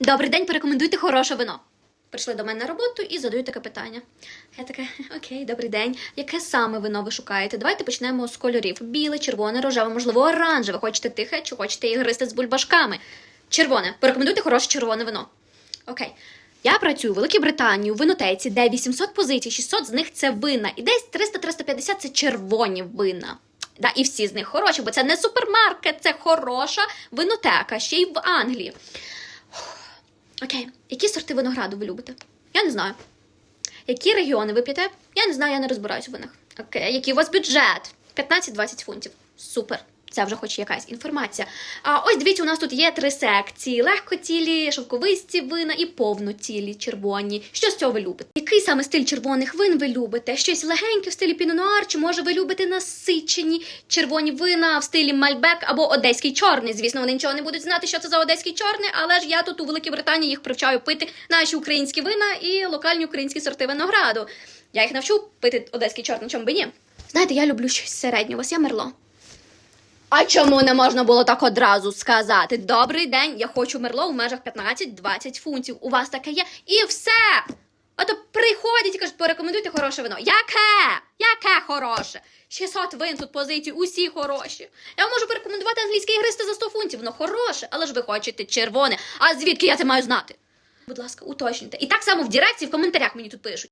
Добрий день, порекомендуйте хороше вино. Прийшли до мене на роботу і задають таке питання. Я така, окей, добрий день. Яке саме вино ви шукаєте? Давайте почнемо з кольорів: біле, червоне, рожеве, можливо, оранжеве. Хочете тихе, чи хочете ігристе з бульбашками? Червоне. Порекомендуйте хороше червоне вино. Окей. Я працюю в Великій Британії у винотеці, де 800 позицій, 600 з них це вина, і десь 300-350 це червоні вина. Да, і всі з них хороші, бо це не супермаркет, це хороша винотека, ще й в Англії. Окей, які сорти винограду ви любите? Я не знаю. Які регіони ви п'єте? Я не знаю, я не розбираюся в винах. Окей, який у вас бюджет? 15-20 фунтів. Супер. Це вже хоч якась інформація. А ось дивіться, у нас тут є три секції: легкотілі, шовковисті вина і повнотілі червоні. Що з цього ви любите? Який саме стиль червоних вин ви любите? Щось легеньке в стилі пінонуар, чи може ви любите насичені червоні вина в стилі мальбек або одеський чорний? Звісно, вони нічого не будуть знати, що це за одеський чорний, але ж я тут у Великій Британії їх привчаю пити наші українські вина і локальні українські сорти винограду. Я їх навчу пити одеський чорний, чому би ні. Знаєте, я люблю щось середнє. У вас є мерло? А чому не можна було так одразу сказати? Добрий день, я хочу мерло в межах 15-20 фунтів. У вас таке є і все. А то приходять і кажуть, порекомендуйте хороше вино. Яке? Яке хороше? 600 вин тут позицій, усі хороші. Я вам можу порекомендувати англійське ігристе за 100 фунтів, воно хороше, але ж ви хочете червоне. А звідки я це маю знати? Будь ласка, уточнюйте. І так само в дирекції, в коментарях мені тут пишуть.